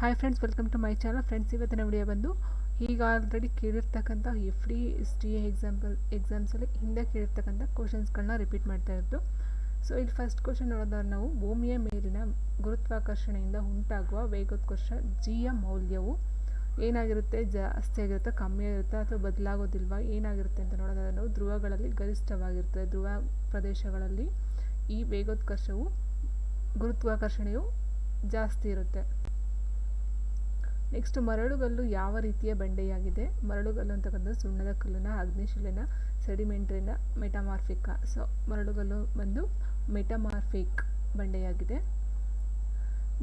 Hi friends welcome to my channel friends ಇವತ್ತಿನ video ಬಂದು ಈಗ already ಕೇಳಿರ್ತಕ್ಕಂಥ F D S T A example ಎಕ್ಸಾಮ್ಸಲ್ಲಿ ಹಿಂದೆ ಕೇಳಿರ್ತಕ್ಕಂಥ ಕ್ವಶನ್ಸ್ಗಳನ್ನ ರಿಪೀಟ್ ಮಾಡ್ತಾ ಇರೋದು. ಸೊ ಇಲ್ಲಿ ಫಸ್ಟ್ ಕ್ವಶನ್ ನೋಡೋದಾದ್ರೆ ನಾವು ಭೂಮಿಯ ಮೇಲಿನ ಗುರುತ್ವಾಕರ್ಷಣೆಯಿಂದ ಉಂಟಾಗುವ ವೇಗೋತ್ಕರ್ಷ ಜಿಯ ಮೌಲ್ಯವು ಏನಾಗಿರುತ್ತೆ? ಜಾಸ್ತಿ ಆಗಿರುತ್ತೆ, ಕಮ್ಮಿ ಆಗಿರುತ್ತೆ, ಅಥವಾ ಬದಲಾಗೋದಿಲ್ವಾ? ಏನಾಗಿರುತ್ತೆ ಅಂತ ನೋಡೋದಾದ್ರೆ ನಾವು ಧ್ರುವಗಳಲ್ಲಿ ಗರಿಷ್ಠವಾಗಿರ್ತದೆ. ಧ್ರುವ ಪ್ರದೇಶಗಳಲ್ಲಿ ಈ ವೇಗೋತ್ಕರ್ಷವು ಗುರುತ್ವಾಕರ್ಷಣೆಯು ಜಾಸ್ತಿ ಇರುತ್ತೆ. ನೆಕ್ಸ್ಟ್ ಮರಳುಗಲ್ಲು ಯಾವ ರೀತಿಯ ಬಂಡೆಯಾಗಿದೆ? ಮರಳುಗಲ್ಲು ಅಂತಕ್ಕಂಥದ್ದು ಸುಣ್ಣದ ಕಲ್ಲಿನ ಅಗ್ನಿಶಿಲೆನ, ಸೆಡಿಮೆಂಟ್ರಿನ ಮೆಟಮಾರ್ಫಿಕ. ಸೊ ಮರಳುಗಲ್ಲು ಬಂದು ಮೆಟಮಾರ್ಫಿಕ್ ಬಂಡೆಯಾಗಿದೆ.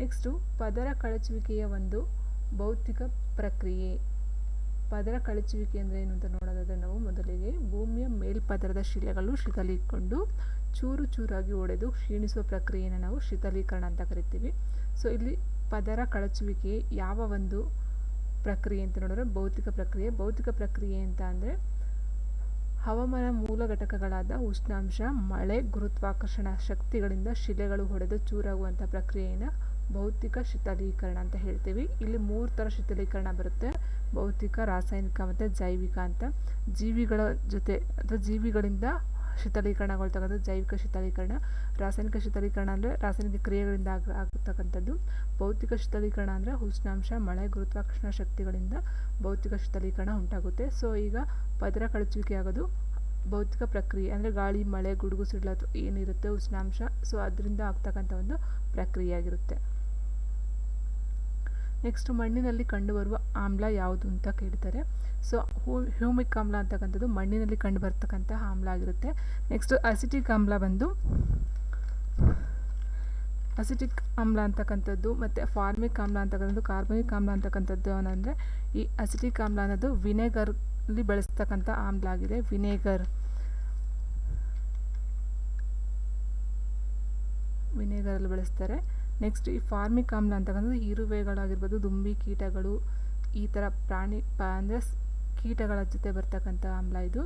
ನೆಕ್ಸ್ಟು ಪದರ ಕಳಚುವಿಕೆಯ ಒಂದು ಭೌತಿಕ ಪ್ರಕ್ರಿಯೆ. ಪದರ ಕಳಚುವಿಕೆ ಅಂದರೆ ಏನು ಅಂತ ನೋಡೋದಾದರೆ ನಾವು ಮೊದಲಿಗೆ ಭೂಮಿಯ ಮೇಲ್ಪದರದ ಶಿಲೆಗಳು ಶೀತಲೀಕೊಂಡು ಚೂರು ಚೂರಾಗಿ ಒಡೆದು ಕ್ಷೀಣಿಸುವ ಪ್ರಕ್ರಿಯೆಯನ್ನು ನಾವು ಶೀತಲೀಕರಣ ಅಂತ ಕರಿತೀವಿ. ಸೊ ಇಲ್ಲಿ ಪದರ ಕಳಚುವಿಕೆ ಯಾವ ಒಂದು ಪ್ರಕ್ರಿಯೆ ಅಂತ ನೋಡಿದ್ರೆ ಭೌತಿಕ ಪ್ರಕ್ರಿಯೆ. ಭೌತಿಕ ಪ್ರಕ್ರಿಯೆ ಅಂತ ಅಂದರೆ ಹವಾಮಾನ ಮೂಲ ಘಟಕಗಳಾದ ಉಷ್ಣಾಂಶ, ಮಳೆ, ಗುರುತ್ವಾಕರ್ಷಣ ಶಕ್ತಿಗಳಿಂದ ಶಿಲೆಗಳು ಹೊಡೆದು ಚೂರಾಗುವಂಥ ಪ್ರಕ್ರಿಯೆಯನ್ನು ಭೌತಿಕ ಶೀತಲೀಕರಣ ಅಂತ ಹೇಳ್ತೀವಿ. ಇಲ್ಲಿ ಮೂರು ಥರ ಶೀತಲೀಕರಣ ಬರುತ್ತೆ. ಭೌತಿಕ, ರಾಸಾಯನಿಕ ಮತ್ತು ಜೈವಿಕ ಅಂತ. ಜೀವಿಗಳ ಜೊತೆ, ಅಥವಾ ಜೀವಿಗಳಿಂದ ಶೀತಲೀಕರಣಗೊಳ್ತಕ್ಕಂಥದ್ದು ಜೈವಿಕ ಶೀತಲೀಕರಣ, ರಾಸಾಯನಿಕ ಶೀತಲೀಕರಣ ಅಂದರೆ ರಾಸಾಯನಿಕ ಕ್ರಿಯೆಗಳಿಂದ ಆಗ ಆಗತಕ್ಕಂಥದ್ದು ಭೌತಿಕ ಶೀತಲೀಕರಣ ಅಂದರೆ ಉಷ್ಣಾಂಶ, ಮಳೆ, ಗುರುತ್ವಾಕರ್ಷಣ ಶಕ್ತಿಗಳಿಂದ ಭೌತಿಕ ಶೀತಲೀಕರಣ ಉಂಟಾಗುತ್ತೆ. ಸೊ, ಈಗ ಪದರ ಕಳಚುವಿಕೆ ಆಗೋದು ಭೌತಿಕ ಪ್ರಕ್ರಿಯೆ ಅಂದರೆ ಗಾಳಿ, ಮಳೆ, ಗುಡುಗು ಸಿಡ್ಲು ಏನಿರುತ್ತೆ ಉಷ್ಣಾಂಶ. ಸೊ, ಅದರಿಂದ ಆಗ್ತಕ್ಕಂಥ ಒಂದು ಪ್ರಕ್ರಿಯೆ ಆಗಿರುತ್ತೆ ನೆಕ್ಸ್ಟ್ ಮಣ್ಣಿನಲ್ಲಿ ಕಂಡುಬರುವ ಆಮ್ಲ ಯಾವುದು ಅಂತ ಕೇಳ್ತಾರೆ. ಸೊ ಹೂ, ಹ್ಯೂಮಿಕ್ ಆಮ್ಲ ಅಂತಕ್ಕಂಥದ್ದು ಮಣ್ಣಿನಲ್ಲಿ ಕಂಡು ಬರ್ತಕ್ಕಂಥ ಆಮ್ಲ ಆಗಿರುತ್ತೆ. ನೆಕ್ಸ್ಟ್ ಅಸಿಟಿಕ್ ಆಮ್ಲ ಬಂದು ಅಸಿಟಿಕ್ ಆಮ್ಲ ಅಂತಕ್ಕಂಥದ್ದು ಮತ್ತು ಫಾರ್ಮಿಕ್ ಆಮ್ಲ ಅಂತಕ್ಕಂಥದ್ದು, ಕಾರ್ಬನಿಕ್ ಆಮ್ಲ ಅಂತಕ್ಕಂಥದ್ದು ಏನಂದರೆ ಈ ಅಸಿಟಿಕ್ ಆಮ್ಲ ಅನ್ನೋದು ವಿನೆಗರ್ಲಿ ಬಳಸ್ತಕ್ಕಂಥ ಆಮ್ಲ ಆಗಿದೆ. ವಿನೆಗರ್. ವಿನೆಗರಲ್ಲಿ ಬಳಸ್ತಾರೆ. ನೆಕ್ಸ್ಟ್ ಈ ಫಾರ್ಮಿಕ್ ಆಮ್ಲ ಅಂತಕ್ಕಂಥದ್ದು ಇರುವೆಗಳಾಗಿರ್ಬೋದು, ದುಂಬಿ ಕೀಟಗಳು, ಈ ಥರ ಪ್ರಾಣಿ, ಪ, ಅಂದರೆ ಕೀಟಗಳ ಜೊತೆ ಬರ್ತಕ್ಕಂಥ ಆಮ್ಲ ಇದು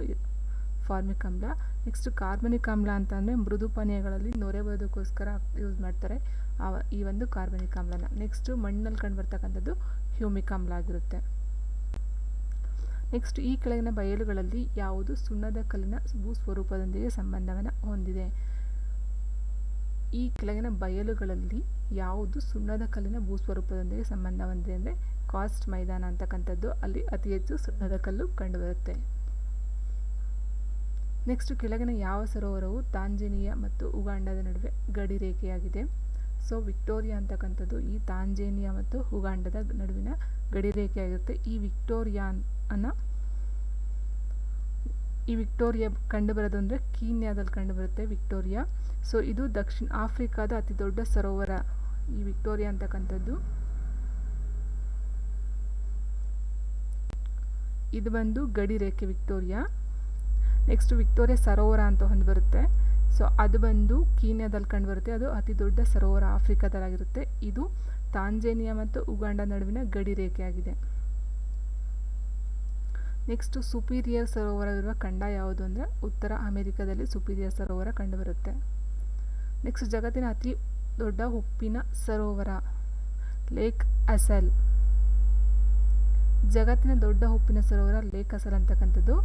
ಫಾರ್ಮಿಕ್ ಆಮ್ಲ. ನೆಕ್ಸ್ಟ್ ಕಾರ್ಬನಿಕ್ ಆಮ್ಲ ಅಂತಂದರೆ ಮೃದು ಪಾನೀಯಗಳಲ್ಲಿ ನೊರೆ ಬರೋದಕ್ಕೋಸ್ಕರ ಯೂಸ್ ಮಾಡ್ತಾರೆ ಆ ಈ ಒಂದು ಕಾರ್ಬನಿಕ್ ಆಮ್ಲನ. ನೆಕ್ಸ್ಟು ಮಣ್ಣಲ್ಲಿ ಕಂಡು ಬರ್ತಕ್ಕಂಥದ್ದು ಹ್ಯೂಮಿಕ್ ಆಮ್ಲ ಆಗಿರುತ್ತೆ. ನೆಕ್ಸ್ಟ್ ಈ ಕೆಳಗಿನ ಬಯಲುಗಳಲ್ಲಿ ಯಾವುದು ಸುಣ್ಣದ ಕಲ್ಲಿನ ಭೂ ಸ್ವರೂಪದೊಂದಿಗೆ ಸಂಬಂಧವನ್ನು ಹೊಂದಿದೆ? ಈ ಕೆಳಗಿನ ಬಯಲುಗಳಲ್ಲಿ ಯಾವುದು ಸುಣ್ಣದ ಕಲ್ಲಿನ ಭೂಸ್ವರೂಪದೊಂದಿಗೆ ಸಂಬಂಧ ಹೊಂದಿದೆ ಅಂದರೆ ಕಾಸ್ಟ್ ಮೈದಾನ ಅಂತಕ್ಕಂಥದ್ದು, ಅಲ್ಲಿ ಅತಿ ಹೆಚ್ಚು ಸುಣ್ಣದ ಕಲ್ಲು ಕಂಡುಬರುತ್ತೆ. ನೆಕ್ಸ್ಟ್ ಕೆಳಗಿನ ಯಾವ ಸರೋವರವು ತಾಂಜೇನಿಯಾ ಮತ್ತು ಉಗಾಂಡದ ನಡುವೆ ಗಡಿ ರೇಖೆಯಾಗಿದೆ ಸೊ ವಿಕ್ಟೋರಿಯಾ ಅಂತಕ್ಕಂಥದ್ದು ಈ ತಾಂಜೇನಿಯಾ ಮತ್ತು ಉಗಾಂಡದ ನಡುವಿನ ಗಡಿ ರೇಖೆಯಾಗಿರುತ್ತೆ ಈ ವಿಕ್ಟೋರಿಯಾ ಅನ್ನ ಈ ವಿಕ್ಟೋರಿಯಾ ಕಂಡುಬರೋದು ಅಂದರೆ ಕೀನ್ಯಾದಲ್ಲಿ ಕಂಡುಬರುತ್ತೆ ವಿಕ್ಟೋರಿಯಾ. ಸೊ ಇದು ದಕ್ಷಿಣ ಆಫ್ರಿಕಾದ ಅತಿ ದೊಡ್ಡ ಸರೋವರ, ಈ ವಿಕ್ಟೋರಿಯಾ ಅಂತಕ್ಕಂಥದ್ದು. ಇದು ಬಂದು ಗಡಿ ರೇಖೆ ವಿಕ್ಟೋರಿಯಾ. ನೆಕ್ಸ್ಟ್ ವಿಕ್ಟೋರಿಯಾ ಸರೋವರ ಅಂತ ಒಂದು ಬರುತ್ತೆ. ಸೊ ಅದು ಬಂದು ಕೀನ್ಯಾದಲ್ಲಿ ಕಂಡುಬರುತ್ತೆ. ಅದು ಅತಿ ದೊಡ್ಡ ಸರೋವರ ಆಫ್ರಿಕಾದಲ್ಲಾಗಿರುತ್ತೆ. ಇದು ತಾಂಜೇನಿಯಾ ಮತ್ತು ಉಗಾಂಡ ನಡುವಿನ ಗಡಿ ರೇಖೆಯಾಗಿದೆ. ನೆಕ್ಸ್ಟ್ ಸುಪೀರಿಯರ್ ಸರೋವರವಿರುವ ಖಂಡ ಯಾವುದು ಅಂದರೆ ಉತ್ತರ ಅಮೆರಿಕದಲ್ಲಿ ಸುಪೀರಿಯರ್ ಸರೋವರ ಕಂಡುಬರುತ್ತೆ. ನೆಕ್ಸ್ಟ್ ಜಗತ್ತಿನ ಅತಿ ದೊಡ್ಡ ಉಪ್ಪಿನ ಸರೋವರ ಲೇಕ್ ಅಸಲ್ ಜಗತ್ತಿನ ದೊಡ್ಡ ಉಪ್ಪಿನ ಸರೋವರ ಲೇಕ್ ಅಸಲ್ ಅಂತಕ್ಕಂಥದ್ದು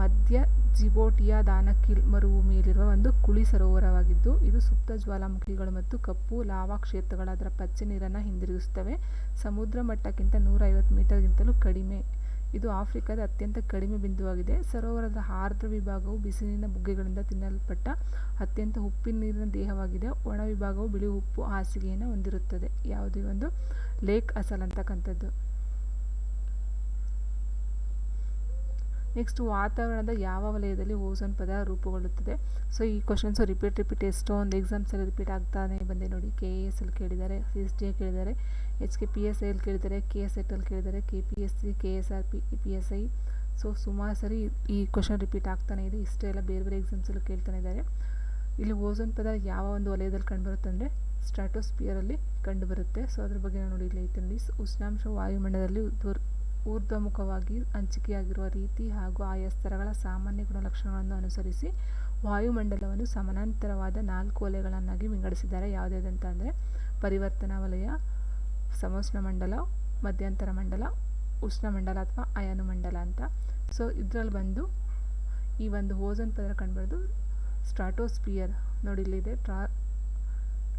ಮಧ್ಯ ಜಿಬೋಟಿಯಾ ದಾನಕಿಲ್ ಮರುಭೂಮಿಯಲ್ಲಿರುವ ಒಂದು ಕುಳಿ ಸರೋವರವಾಗಿದ್ದು, ಇದು ಸುಪ್ತ ಜ್ವಾಲಾಮುಖಿಗಳು ಮತ್ತು ಕಪ್ಪು ಲಾವಾ ಕ್ಷೇತ್ರಗಳ ಅದರ ಪಚ್ಚೆ ನೀರನ್ನು ಹಿಂದಿರುಗಿಸುತ್ತವೆ. ಸಮುದ್ರ ಮಟ್ಟಕ್ಕಿಂತ ನೂರೈವತ್ತು ಮೀಟರ್ಗಿಂತಲೂ ಕಡಿಮೆ. ಇದು ಆಫ್ರಿಕಾದ ಅತ್ಯಂತ ಕಡಿಮೆ ಬಿಂದುವಾಗಿದೆ. ಸರೋವರದ ಆರ್ದ್ರ ವಿಭಾಗವು ಬಿಸಿಲಿನ ಬುಗ್ಗೆಗಳಿಂದ ತಿನ್ನಲ್ಪಟ್ಟ ಅತ್ಯಂತ ಉಪ್ಪಿನ ನೀರಿನ ದೇಹವಾಗಿದೆ. ಒಣ ವಿಭಾಗವು ಬಿಳಿ ಉಪ್ಪು ಹಾಸಿಗೆಯನ್ನು ಹೊಂದಿರುತ್ತದೆ. ಯಾವುದೇ ಒಂದು ಲೇಕ್ ಅಸಲ್ ಅಂತಕ್ಕಂಥದ್ದು. ನೆಕ್ಸ್ಟ್ ವಾತಾವರಣದ ಯಾವ ವಲಯದಲ್ಲಿ ಓಝೋನ್ ಪದ ರೂಪುಗೊಳ್ಳುತ್ತದೆ? ಸೊ ಈ ಕ್ವಶನ್ಸು ರಿಪೀಟ್ ರಿಪೀಟ್ ಎಷ್ಟೊಂದು ಎಕ್ಸಾಮ್ಸಲ್ಲಿ ರಿಪೀಟ್ ಆಗ್ತಾನೆ ಬಂದೆ ನೋಡಿ. ಕೆ ಎ ಎಸ್ ಅಲ್ಲಿ ಕೇಳಿದ್ದಾರೆ ಸಿ ಎಸ್ ಡಿ ಕೇಳಿದ್ದಾರೆ. H K P S I ಕೇಳಿದ್ದಾರೆ ಕೆ ಎಸ್ ಎಟ್ ಅಲ್ಲಿ ಕೇಳಿದ್ದಾರೆ K P S C K S R P P S I so ಸುಮಾರು ಸರಿ ಈ ಕ್ವಶನ್ ರಿಪೀಟ್ ಆಗ್ತಾನೆ ಇದೆ. ಇಷ್ಟೇ ಎಲ್ಲ ಬೇರೆ ಬೇರೆ ಎಕ್ಸಾಮ್ಸಲ್ಲೂ ಕೇಳ್ತಾನೆ ಇದ್ದಾರೆ. ಇಲ್ಲಿ ಓಝೋನ್ ಪದ ಯಾವ ಒಂದು ವಲಯದಲ್ಲಿ ಕಂಡುಬರುತ್ತೆ ಅಂದರೆ ಸ್ಟ್ರಾಟೋಸ್ಪಿಯರಲ್ಲಿ ಕಂಡುಬರುತ್ತೆ. ಸೊ ಅದ್ರ ಬಗ್ಗೆ ನಾವು ನೋಡಿ ಇಲ್ಲಿ ಐತಲ್ಲಿ ಉಷ್ಣಾಂಶ ವಾಯುಮಂಡಲದಲ್ಲಿ ಉದ್ವರ್ ಊರ್ಧ್ವಮುಖವಾಗಿ ಹಂಚಿಕೆಯಾಗಿರುವ ರೀತಿ ಹಾಗೂ ಆಯಾ ಸ್ತರಗಳ ಸಾಮಾನ್ಯ ಗುಣಲಕ್ಷಣಗಳನ್ನು ಅನುಸರಿಸಿ ವಾಯುಮಂಡಲವನ್ನು ಸಮಾನಾಂತರವಾದ ನಾಲ್ಕು ವಲಯಗಳನ್ನಾಗಿ ವಿಂಗಡಿಸಿದ್ದಾರೆ. ಯಾವುದ್ಯಾವುದಂತ ಅಂದರೆ ಪರಿವರ್ತನಾ ವಲಯ ಸಮೋಷ್ಣ ಮಂಡಲ, ಮಧ್ಯಂತರ ಮಂಡಲ ಉಷ್ಣಮಂಡಲ ಅಥವಾ ಅಯಾನು ಮಂಡಲ ಅಂತ. ಸೊ ಇದರಲ್ಲಿ ಬಂದು ಈ ಒಂದು ಓಝೋನ್ ಪದರ ಕಂಡುಬರೋದು ಸ್ಟ್ರಾಟೋಸ್ಪಿಯರ್. ನೋಡಿ ಇಲ್ಲಿದೆ ಟ್ರಾ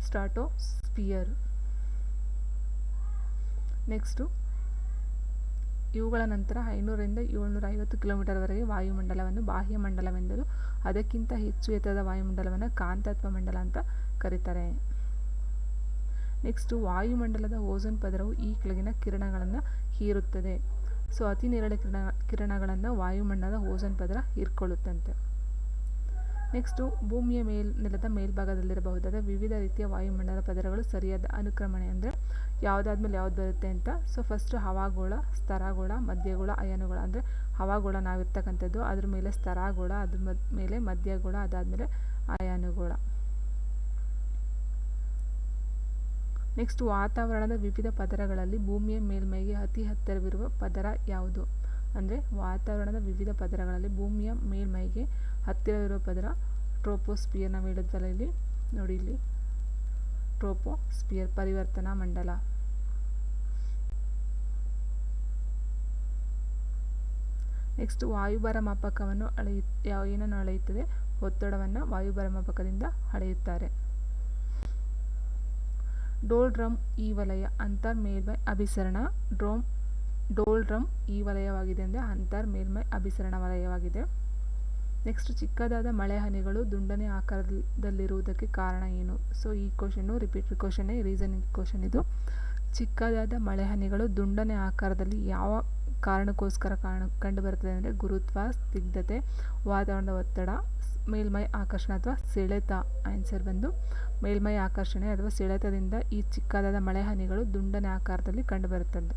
ಸ್ಟ್ರಾಟೋಸ್ಪಿಯರ್. ನೆಕ್ಸ್ಟು ಇವುಗಳ ನಂತರ ಐನೂರರಿಂದ ಏಳ್ನೂರ ಐವತ್ತು ಕಿಲೋಮೀಟರ್ವರೆಗೆ ವಾಯುಮಂಡಲವನ್ನು ಬಾಹ್ಯ ಮಂಡಲವೆಂದರು ಅದಕ್ಕಿಂತ ಹೆಚ್ಚು ಎತ್ತರದ ವಾಯುಮಂಡಲವನ್ನು ಕಾಂತತ್ವ ಮಂಡಲ ಅಂತ ಕರೀತಾರೆ. ನೆಕ್ಸ್ಟು ವಾಯುಮಂಡಲದ ಓಝೋನ್ ಪದರವು ಈ ಕೆಳಗಿನ ಕಿರಣಗಳನ್ನು ಹೀರುತ್ತದೆ. ಸೊ ಅತಿ ನೇರಳೆ ಕಿರಣ, ಕಿರಣಗಳನ್ನು ವಾಯುಮಂಡಲದ ಓಝೋನ್ ಪದರ ಹೀರ್ಕೊಳ್ಳುತ್ತಂತೆ. ನೆಕ್ಸ್ಟು ಭೂಮಿಯ ಮೇಲ್, ನೆಲದ ಮೇಲ್ಭಾಗದಲ್ಲಿರಬಹುದಾದ ವಿವಿಧ ರೀತಿಯ ವಾಯುಮಂಡಲ ಪದರಗಳು ಸರಿಯಾದ ಅನುಕ್ರಮಣೆ ಅಂದರೆ ಯಾವುದಾದ್ಮೇಲೆ ಯಾವ್ದು ಬರುತ್ತೆ ಅಂತ? ಸೊ ಫಸ್ಟು ಹವಾಗೋಳ ಸ್ತರಗೋಳ ಮಧ್ಯಗೋಳ, ಅಯಾನುಗೋಳ ಅಂದರೆ ಹವಾಗೋಳ ನಾವಿರ್ತಕ್ಕಂಥದ್ದು ಅದ್ರ ಮೇಲೆ ಸ್ತರಗೋಳ ಅದ್ರ ಮೇಲೆ ಮಧ್ಯಗೋಳ, ಅದಾದಮೇಲೆ ಅಯಾನುಗೋಳ. ನೆಕ್ಸ್ಟ್ ವಾತಾವರಣದ ವಿವಿಧ ಪದರಗಳಲ್ಲಿ ಭೂಮಿಯ ಮೇಲ್ಮೈಗೆ ಅತಿ ಹತ್ತಿರವಿರುವ ಪದರ ಯಾವುದು? ಅಂದರೆ ವಾತಾವರಣದ ವಿವಿಧ ಪದರಗಳಲ್ಲಿ ಭೂಮಿಯ ಮೇಲ್ಮೈಗೆ ಹತ್ತಿರವಿರುವ ಪದರ ಟ್ರೋಪೋಸ್ಪಿಯರ್ ನಾವು ಹೇಳಿದ್ವಲ್ಲ ಇಲ್ಲಿ? ನೋಡಿ ಇಲ್ಲಿ. ಟ್ರೋಪೋಸ್ಪಿಯರ್ ಪರಿವರ್ತನಾ ಮಂಡಲ. ನೆಕ್ಸ್ಟ್ ವಾಯುಭಾರ ಮಾಪಕವನ್ನು ಅಳೆಯು ಏನನ್ನು ಅಳೆಯುತ್ತದೆ? ಒತ್ತಡವನ್ನು ವಾಯುಭಾರ ಮಾಪಕದಿಂದ ಅಳೆಯುತ್ತಾರೆ. ಡೋಲ್ ಡ್ರಮ್ ಈ ವಲಯ ಅಂತರ್ ಮೇಲ್ಮೈ ಅಭಿಸರಣ ಡ್ರೋಮ್ ಡೋಲ್ ಡ್ರಮ್ ಈ ವಲಯವಾಗಿದೆ ಅಂದರೆ ಅಂತರ್ ಮೇಲ್ಮೈ ಅಭಿಸರಣ ವಲಯವಾಗಿದೆ. ನೆಕ್ಸ್ಟ್ ಚಿಕ್ಕದಾದ ಮಳೆ ಹನಿಗಳು ದುಂಡನೆ ಆಕಾರದಲ್ಲಿರುವುದಕ್ಕೆ ಕಾರಣ ಏನು? ಸೊ ಈ ಕ್ವಶನ್ನು ರಿಪೀಟ್ ಕ್ವಶನ್ನೇ ರೀಸನಿಂಗ್ ಕ್ವಶನ್ ಇದು. ಚಿಕ್ಕದಾದ ಮಳೆ ಹನಿಗಳು ದುಂಡನೆ ಆಕಾರದಲ್ಲಿ ಯಾವ ಕಾರಣಕ್ಕೋಸ್ಕರ ಕಾರಣ ಕಂಡುಬರುತ್ತದೆ ಅಂದರೆ ಗುರುತ್ವ ಸ್ನಿಗ್ಧತೆ ವಾತಾವರಣದ ಒತ್ತಡ ಮೇಲ್ಮೈ ಆಕರ್ಷಣೆ ಅಥವಾ ಸೆಳೆತ. ಆನ್ಸರ್ ಬಂದು ಮೇಲ್ಮೈ ಆಕರ್ಷಣೆ ಅಥವಾ ಸೆಳೆತದಿಂದ ಈ ಚಿಕ್ಕದಾದ ಮಳೆ ಹನಿಗಳು ದುಂಡನೆ ಆಕಾರದಲ್ಲಿ ಕಂಡುಬರುತ್ತದೆ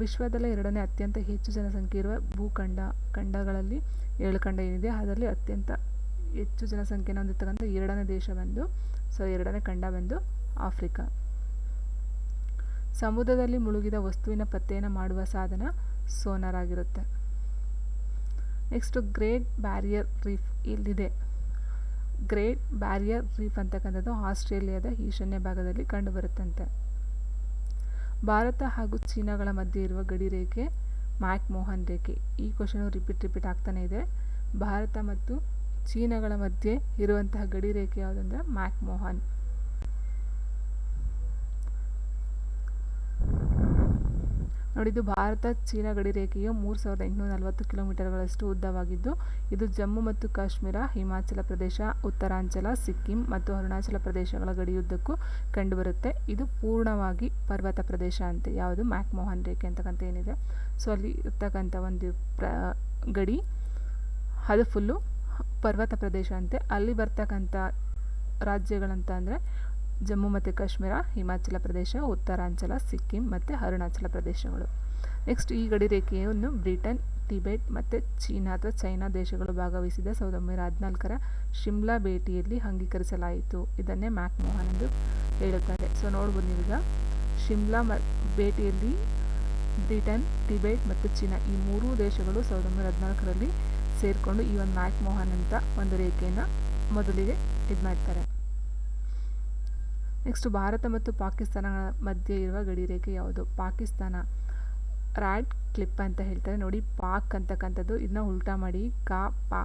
ವಿಶ್ವದಲ್ಲೇ ಎರಡನೇ ಅತ್ಯಂತ ಹೆಚ್ಚು ಜನಸಂಖ್ಯೆ ಇರುವ ಭೂಖಂಡ ಖಂಡಗಳಲ್ಲಿ ಏಳು ಖಂಡ ಏನಿದೆ. ಅದರಲ್ಲಿ ಅತ್ಯಂತ ಹೆಚ್ಚು ಜನಸಂಖ್ಯೆಯನ್ನು ಹೊಂದಿರ್ತಕ್ಕಂಥ ಎರಡನೇ ದೇಶ ಬಂದು ಸೊ ಎರಡನೇ ಖಂಡ ಬಂದು ಆಫ್ರಿಕಾ. ಸಮುದ್ರದಲ್ಲಿ ಮುಳುಗಿದ ವಸ್ತುವಿನ ಪತ್ತೆಯನ್ನು ಮಾಡುವ ಸಾಧನ ಸೋನಾರ್ ಆಗಿರುತ್ತೆ ನೆಕ್ಸ್ಟು ಗ್ರೇಟ್ ಬ್ಯಾರಿಯರ್ ರೀಫ್ ಇಲ್ಲಿದೆ. ಗ್ರೇಟ್ ಬ್ಯಾರಿಯರ್ ರೀಫ್ ಅಂತಕ್ಕಂಥದ್ದು ಆಸ್ಟ್ರೇಲಿಯಾದ ಈಶಾನ್ಯ ಭಾಗದಲ್ಲಿ ಕಂಡುಬರುತ್ತಂತೆ. ಭಾರತ ಹಾಗೂ ಚೀನಾಗಳ ಮಧ್ಯೆ ಇರುವ ಗಡಿ ರೇಖೆ ಮ್ಯಾಕ್ ಮೋಹನ್ ರೇಖೆ. ಈ ಕ್ವಶನು ರಿಪೀಟ್ ರಿಪೀಟ್ ಆಗ್ತಾನೆ ಇದೆ. ಭಾರತ ಮತ್ತು ಚೀನಾಗಳ ಮಧ್ಯೆ ಇರುವಂತಹ ಗಡಿ ರೇಖೆ ಯಾವುದಂದ್ರೆ ಮ್ಯಾಕ್ ಮೋಹನ್. ನೋಡಿದ್ದು ಭಾರತ, ಚೀನಾ ಗಡಿ ರೇಖೆಯು ಮೂರು ಸಾವಿರದ ಎಂಟುನೂರ ನಲವತ್ತು ಕಿಲೋಮೀಟರ್ಗಳಷ್ಟು ಉದ್ದವಾಗಿದ್ದು, ಇದು ಜಮ್ಮು ಮತ್ತು ಕಾಶ್ಮೀರ, ಹಿಮಾಚಲ ಪ್ರದೇಶ, ಉತ್ತರಾಂಚಲ, ಸಿಕ್ಕಿಂ ಮತ್ತು ಅರುಣಾಚಲ ಪ್ರದೇಶಗಳ ಗಡಿಯುದ್ದಕ್ಕೂ ಕಂಡುಬರುತ್ತೆ. ಇದು ಪೂರ್ಣವಾಗಿ ಪರ್ವತ ಪ್ರದೇಶ ಅಂತೆ, ಯಾವುದು ಮ್ಯಾಕ್ ಮೋಹನ್ ರೇಖೆ ಅಂತಕ್ಕಂಥ ಏನಿದೆ. ಸೊ, ಅಲ್ಲಿ ಇರ್ತಕ್ಕಂಥ ಒಂದು ಪ್ರ, ಗಡಿ, ಅದು ಫುಲ್ಲು ಪರ್ವತ ಪ್ರದೇಶ ಅಂತೆ. ಅಲ್ಲಿ ಬರ್ತಕ್ಕಂಥ ರಾಜ್ಯಗಳಂತ ಅಂದರೆ ಜಮ್ಮು ಮತ್ತು ಕಾಶ್ಮೀರ, ಹಿಮಾಚಲ ಪ್ರದೇಶ, ಉತ್ತರಾಂಚಲ, ಸಿಕ್ಕಿಂ ಮತ್ತು ಅರುಣಾಚಲ ಪ್ರದೇಶಗಳು. ನೆಕ್ಸ್ಟ್ ಈ ಗಡಿ ರೇಖೆಯನ್ನು ಬ್ರಿಟನ್, ಟಿಬೆಟ್ ಮತ್ತು ಚೀನಾ ಅಥವಾ ಚೈನಾ ದೇಶಗಳು ಭಾಗವಹಿಸಿದ ಸಾವಿರದ ಒಂಬೈನೂರ ಹದಿನಾಲ್ಕರ ಶಿಮ್ಲಾ ಭೇಟಿಯಲ್ಲಿ ಅಂಗೀಕರಿಸಲಾಯಿತು. ಇದನ್ನೇ ಮ್ಯಾಕ್ ಮೋಹನ್ ಎಂದು ಹೇಳುತ್ತಾರೆ. ಸೊ ನೋಡ್ಬೋದು ನೀವೀಗ. ಶಿಮ್ಲಾ ಮ, ಭೇಟಿಯಲ್ಲಿ ಬ್ರಿಟನ್, ಟಿಬೆಟ್ ಮತ್ತು ಚೀನಾ ಈ ಮೂರೂ ದೇಶಗಳು ಸಾವಿರದ ಒಂಬೈನೂರ ಹದಿನಾಲ್ಕರಲ್ಲಿ ಸೇರಿಕೊಂಡು ಈ ಒಂದು ಮ್ಯಾಕ್ ಮೋಹನ್ ಅಂತ ಒಂದು ರೇಖೆಯನ್ನು ಮೊದಲಿಗೆ ಇದು ಮಾಡ್ತಾರೆ ನೆಕ್ಸ್ಟ್ ಭಾರತ ಮತ್ತು ಪಾಕಿಸ್ತಾನಗಳ ಮಧ್ಯೆ ಇರುವ ಗಡಿ ರೇಖೆ ಯಾವುದು? ಪಾಕಿಸ್ತಾನ ರ್ಯಾಡ್ ಕ್ಲಿಪ್ ಅಂತ ಹೇಳ್ತಾರೆ. ನೋಡಿ, ಪಾಕ್ ಅಂತಕ್ಕಂಥದ್ದು. ಇದನ್ನ ಉಲ್ಟಾ ಮಾಡಿ ಕಾ, ಪಾ,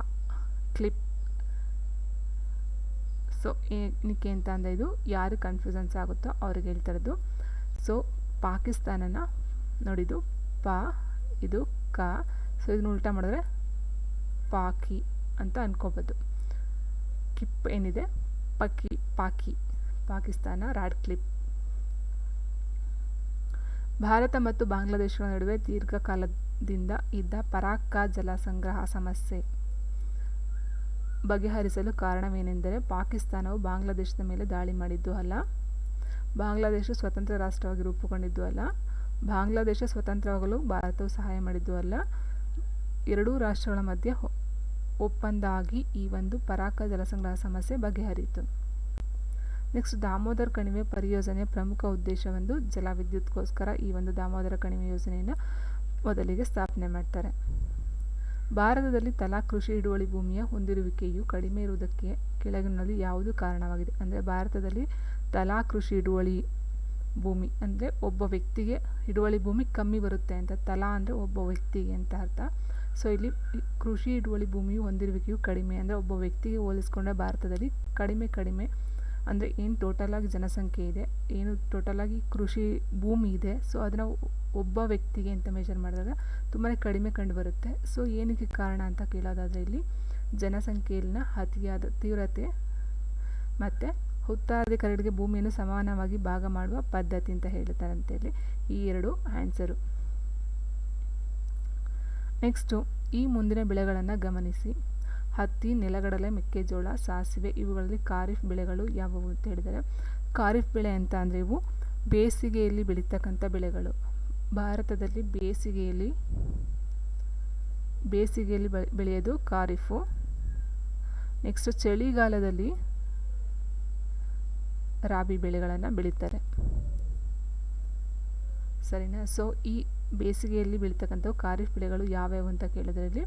ಕ್ಲಿಪ್. ಸೊ ಏನಕ್ಕೆ ಅಂತ ಅಂದರೆ ಇದು. ಯಾರು ಕನ್ಫ್ಯೂಸನ್ಸ್ ಆಗುತ್ತೋ ಅವ್ರಿಗೆ ಹೇಳ್ತಾರದು ಸೊ ಪಾಕಿಸ್ತಾನನ ನೋಡಿದು ಪಾ, ಇದು ಕ. ಸೊ ಇದನ್ನ ಉಲ್ಟಾ ಮಾಡಿದ್ರೆ ಪಾಕಿ ಅಂತ ಅನ್ಕೋಬೋದು. ಕಿಪ್ ಏನಿದೆ? ಪಕ್ಕಿ ಪಾಕಿ. Pakistan rod clip. ಭಾರತ ಮತ್ತು ಬಾಂಗ್ಲಾದೇಶಗಳ ನಡುವೆ ದೀರ್ಘಕಾಲದಿಂದ ಇದ್ದ ಪರಾಕ್ಕ ಜಲ ಸಂಗ್ರಹ ಸಮಸ್ಯೆ ಬಗೆಹರಿಸಲು ಕಾರಣವೇನೆಂದರೆ ಪಾಕಿಸ್ತಾನವು ಬಾಂಗ್ಲಾದೇಶದ ಮೇಲೆ ದಾಳಿ ಮಾಡಿದ್ದು ಅಲ್ಲ, ಬಾಂಗ್ಲಾದೇಶ ಸ್ವತಂತ್ರ ರಾಷ್ಟ್ರವಾಗಿ ರೂಪುಗೊಂಡಿದ್ದು ಅಲ್ಲ, ಬಾಂಗ್ಲಾದೇಶ ಸ್ವತಂತ್ರವಾಗಲು ಭಾರತವು ಸಹಾಯ ಮಾಡಿದ್ದು ಅಲ್ಲ. ಎರಡೂ ರಾಷ್ಟ್ರಗಳ ಮಧ್ಯೆ ಒಪ್ಪಂದ ಆಗಿ ಈ ಒಂದು ಪರಾಕ ಜಲಸಂಗ್ರಹ ಸಮಸ್ಯೆ ಬಗೆಹರಿಯಿತು. ನೆಕ್ಸ್ಟ್ ದಾಮೋದರ ಕಣಿವೆ ಪರಿಯೋಜನೆಯ ಪ್ರಮುಖ ಉದ್ದೇಶವೆಂದು ಜಲವಿದ್ಯುತ್ಗೋಸ್ಕರ ಈ ಒಂದು ದಾಮೋದರ ಕಣಿವೆ ಯೋಜನೆಯನ್ನು ಮೊದಲಿಗೆ ಸ್ಥಾಪನೆ ಮಾಡ್ತಾರೆ. ಭಾರತದಲ್ಲಿ ತಲಾ ಕೃಷಿ ಹಿಡುವಳಿ ಭೂಮಿಯ ಹೊಂದಿರುವಿಕೆಯು ಕಡಿಮೆ ಇರುವುದಕ್ಕೆ ಕೆಳಗಿನಲ್ಲಿ ಯಾವುದು ಕಾರಣವಾಗಿದೆ? ಅಂದರೆ ಭಾರತದಲ್ಲಿ ತಲಾ ಕೃಷಿ ಹಿಡುವಳಿ ಭೂಮಿ, ಅಂದರೆ ಒಬ್ಬ ವ್ಯಕ್ತಿಗೆ ಹಿಡುವಳಿ ಭೂಮಿ ಕಮ್ಮಿ ಬರುತ್ತೆ ಅಂತ, ತಲಾ ಅಂದರೆ ಒಬ್ಬ ವ್ಯಕ್ತಿಗೆ ಅಂತ ಅರ್ಥ. ಸೊ ಇಲ್ಲಿ ಕೃಷಿ ಹಿಡುವಳಿ ಭೂಮಿಯು ಹೊಂದಿರುವಿಕೆಯು ಕಡಿಮೆ, ಅಂದರೆ ಒಬ್ಬ ವ್ಯಕ್ತಿಗೆ ಹೋಲಿಸ್ಕೊಂಡ್ರೆ ಭಾರತದಲ್ಲಿ ಕಡಿಮೆ ಕಡಿಮೆ ಅಂದರೆ ಏನು ಟೋಟಲಾಗಿ ಜನಸಂಖ್ಯೆ ಇದೆ, ಏನು ಟೋಟಲಾಗಿ ಕೃಷಿ ಭೂಮಿ ಇದೆ ಸೊ ಅದನ್ನು ಒಬ್ಬ ವ್ಯಕ್ತಿಗೆ ಅಂತ ಮೆಷರ್ ಮಾಡಿದಾಗ ತುಂಬಾ ಕಡಿಮೆ ಕಂಡುಬರುತ್ತೆ ಸೊ ಏನಕ್ಕೆ ಕಾರಣ ಅಂತ ಕೇಳೋದಾದರೆ ಇಲ್ಲಿ ಜನಸಂಖ್ಯೆಯಲ್ಲಿನ ಅತಿಯಾದ ತೀವ್ರತೆ ಮತ್ತು ಉತ್ತರಾಧಿಕಾರಿಗಳಿಗೆ ಭೂಮಿಯನ್ನು ಸಮಾನವಾಗಿ ಭಾಗ ಮಾಡುವ ಪದ್ಧತಿ ಅಂತ ಹೇಳ್ತಾರೆ ಅಂತೇಳಿ ಈ ಎರಡು ಆನ್ಸರು ನೆಕ್ಸ್ಟು ಈ ಮುಂದಿನ ಬೆಳೆಗಳನ್ನು ಗಮನಿಸಿ. ಹತ್ತಿ, ನೆಲಗಡಲೆ, ಮೆಕ್ಕೆಜೋಳ, ಸಾಸಿವೆ ಇವುಗಳಲ್ಲಿ ಖಾರಿಫ್ ಬೆಳೆಗಳು ಯಾವುವು ಅಂತ ಹೇಳಿದರೆ, ಖಾರಿಫ್ ಬೆಳೆ ಅಂತ ಅಂದರೆ ಇವು ಬೇಸಿಗೆಯಲ್ಲಿ ಬೆಳೀತಕ್ಕಂಥ ಬೆಳೆಗಳು. ಭಾರತದಲ್ಲಿ ಬೇಸಿಗೆಯಲ್ಲಿ ಬೇಸಿಗೆಯಲ್ಲಿ ಬೆಳೆಯೋದು ಖಾರಿಫು. ನೆಕ್ಸ್ಟ್ ಚಳಿಗಾಲದಲ್ಲಿ ರಾಬಿ ಬೆಳೆಗಳನ್ನು ಬೆಳೀತಾರೆ. ಸರಿನಾ? ಸೊ ಈ ಬೇಸಿಗೆಯಲ್ಲಿ ಬೆಳೀತಕ್ಕಂಥವು ಖಾರಿಫ್ ಬೆಳೆಗಳು ಯಾವ್ಯಾವು ಅಂತ ಕೇಳಿದ್ರಲ್ಲಿ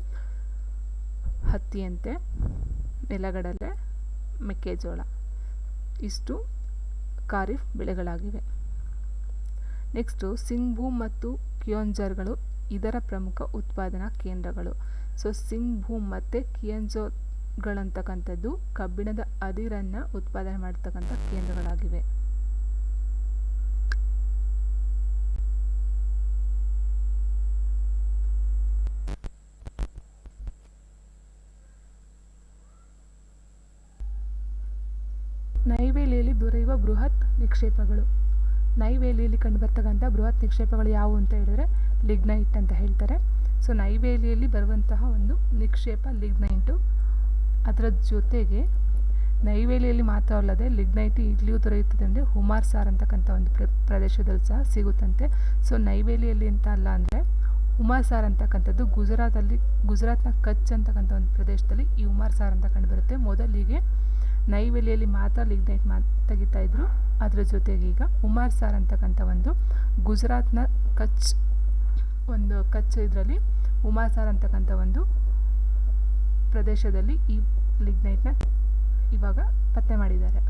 ಹತ್ತಿಯಂತೆ, ನೆಲಗಡಲೆ, ಮೆಕ್ಕೆಜೋಳ. ಇಷ್ಟು ಖಾರಿಫ್ ಬೆಳೆಗಳಾಗಿವೆ. ನೆಕ್ಸ್ಟು ಸಿಂಗ್ಭೂಮ್ ಮತ್ತು ಕಿಯೋಂಜರ್ಗಳು ಇದರ ಪ್ರಮುಖ ಉತ್ಪಾದನಾ ಕೇಂದ್ರಗಳು. ಸೊ ಸಿಂಗ್ಭೂಮ್ ಮತ್ತು ಕಿಯಂಜೋಗಳಂತಕ್ಕಂಥದ್ದು ಕಬ್ಬಿಣದ ಅದಿರನ್ನು ಉತ್ಪಾದನೆ ಮಾಡ್ತಕ್ಕಂಥ ಕೇಂದ್ರಗಳಾಗಿವೆ ನೈವೇಲಿಯಲ್ಲಿ ದೊರೆಯುವ ಬೃಹತ್ ನಿಕ್ಷೇಪಗಳು. ನೈವೇಲಿಯಲ್ಲಿ ಕಂಡುಬರ್ತಕ್ಕಂಥ ಬೃಹತ್ ನಿಕ್ಷೇಪಗಳು ಯಾವುವು ಅಂತ ಹೇಳಿದ್ರೆ ಲಿಗ್ನೈಟ್ ಅಂತ ಹೇಳ್ತಾರೆ. ಸೊ, ನೈವೇಲಿಯಲ್ಲಿ ಬರುವಂತಹ ಒಂದು ನಿಕ್ಷೇಪ ಲಿಗ್ನೈಟು ಅದರ ಜೊತೆಗೆ ನೈವೇಲಿಯಲ್ಲಿ ಮಾತ್ರ ಅಲ್ಲದೆ ಲಿಗ್ನೈಟ್ ಇಲ್ಲಿಯೂ ದೊರೆಯುತ್ತದೆ ಅಂದರೆ ಹುಮಾರ್ ಸಾರ್ ಅಂತಕ್ಕಂಥ ಒಂದು ಪ್ರ, ಪ್ರದೇಶದಲ್ಲಿ ಸಹ ಸಿಗುತ್ತಂತೆ. ಸೊ, ನೈವೇಲಿಯಲ್ಲಿ ಅಂತ ಅಲ್ಲ ಅಂದರೆ ಉಮಾರ್ ಸಾರ್ ಅಂತಕ್ಕಂಥದ್ದು ಗುಜರಾತಲ್ಲಿ, ಗುಜರಾತ್ನ ಕಚ್ ಅಂತಕ್ಕಂಥ ಒಂದು ಪ್ರದೇಶದಲ್ಲಿ ಈ ಉಮಾರ್ ಸಾರ್ ಅಂತ ಕಂಡುಬರುತ್ತೆ ಮೊದಲಿಗೆ ನೈವೇಲಿಯಲ್ಲಿ ಮಾತ್ರ ಲಿಗ್ನೈಟ್ ಮಾ ತೆಗಿತಾ ಇದ್ರು. ಅದರ ಜೊತೆಗೆ ಈಗ ಉಮಾರ್ ಸಾರ್ ಅಂತಕ್ಕಂಥ ಒಂದು ಗುಜರಾತ್ನ ಕಚ್, ಒಂದು ಕಚ್ ಇದರಲ್ಲಿ ಉಮಾರ್ ಸಾರ್ ಅಂತಕ್ಕಂಥ ಒಂದು ಪ್ರದೇಶದಲ್ಲಿ ಈ ಲಿಗ್ನೈಟ್ನ ಇವಾಗ ಪತ್ತೆ ಮಾಡಿದ್ದಾರೆ.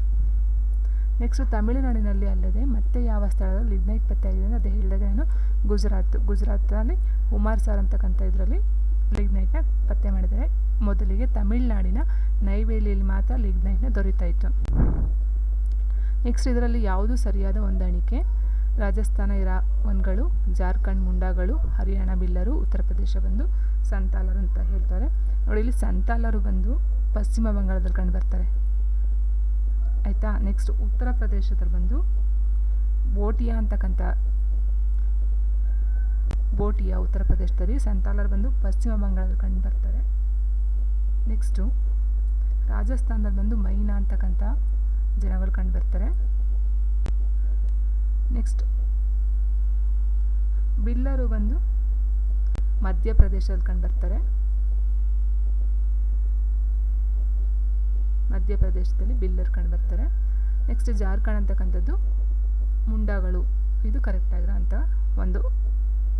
ನೆಕ್ಸ್ಟು ತಮಿಳುನಾಡಿನಲ್ಲಿ ಅಲ್ಲದೆ ಮತ್ತೆ ಯಾವ ಸ್ಥಳದಲ್ಲಿ ಲಿಗ್ನೈಟ್ ಪತ್ತೆ ಆಗಿದೆ ಅಂದರೆ ಅದು ಹೇಳಿದಾಗ ನಾನು ಗುಜರಾತ್ ಗುಜರಾತಲ್ಲಿ ಉಮಾರ್ ಸಾರ್ ಅಂತಕ್ಕಂಥ ಇದರಲ್ಲಿ ಲಿಗ್ನೈಟ್ನ ಪತ್ತೆ ಮಾಡಿದ್ದಾರೆ. ಮೊದಲಿಗೆ ತಮಿಳುನಾಡಿನ ನೈವೇಲಿಯಲ್ಲಿ ಮಾತ್ರ ಲಿಗ್ನೈಟ್ನ ದೊರೀತಾ ಇತ್ತು. ನೆಕ್ಸ್ಟ್ ಇದರಲ್ಲಿ ಯಾವುದು ಸರಿಯಾದ ಹೊಂದಾಣಿಕೆ? ರಾಜಸ್ಥಾನ ಇರಾವನ್ಗಳು, ಜಾರ್ಖಂಡ್ ಮುಂಡಾಗಳು, ಹರಿಯಾಣ ಬಿಲ್ಲರು, ಉತ್ತರ ಪ್ರದೇಶ ಬಂದು ಸಂತಾಲರು ಅಂತ ಹೇಳ್ತಾರೆ. ನೋಡಿ, ಇಲ್ಲಿ ಸಂತಾಲರು ಬಂದು ಪಶ್ಚಿಮ ಬಂಗಾಳದಲ್ಲಿ ಕಂಡು ಬರ್ತಾರೆ. ಆಯಿತಾ? ನೆಕ್ಸ್ಟ್ ಉತ್ತರ ಪ್ರದೇಶದಲ್ಲಿ ಬಂದು ಬೋಟಿಯಾ ಅಂತಕ್ಕಂಥ ಬೋಟಿಯಾ ಉತ್ತರ ಪ್ರದೇಶದಲ್ಲಿ ಸಂತಾಲರು ಬಂದು ಪಶ್ಚಿಮ ಬಂಗಾಳದಲ್ಲಿ ಕಂಡು ಬರ್ತಾರೆ. ನೆಕ್ಸ್ಟು ರಾಜಸ್ಥಾನದಲ್ಲಿ ಬಂದು ಮೈನಾ ಅಂತಕ್ಕಂಥ ಜನಗಳು ಕಂಡು ಬರ್ತಾರೆ. ನೆಕ್ಸ್ಟ್ ಬಿಲ್ಲರು ಬಂದು ಮಧ್ಯಪ್ರದೇಶದಲ್ಲಿ ಕಂಡು ಬರ್ತಾರೆ. ಮಧ್ಯಪ್ರದೇಶದಲ್ಲಿ ಬಿಲ್ಲರ್ ಕಂಡು ಬರ್ತಾರೆ. ನೆಕ್ಸ್ಟ್ ಜಾರ್ಖಂಡ್ ಅಂತಕ್ಕಂಥದ್ದು ಮುಂಡಾಗಳು. ಇದು ಕರೆಕ್ಟಾಗಿರೋ ಅಂತ ಒಂದು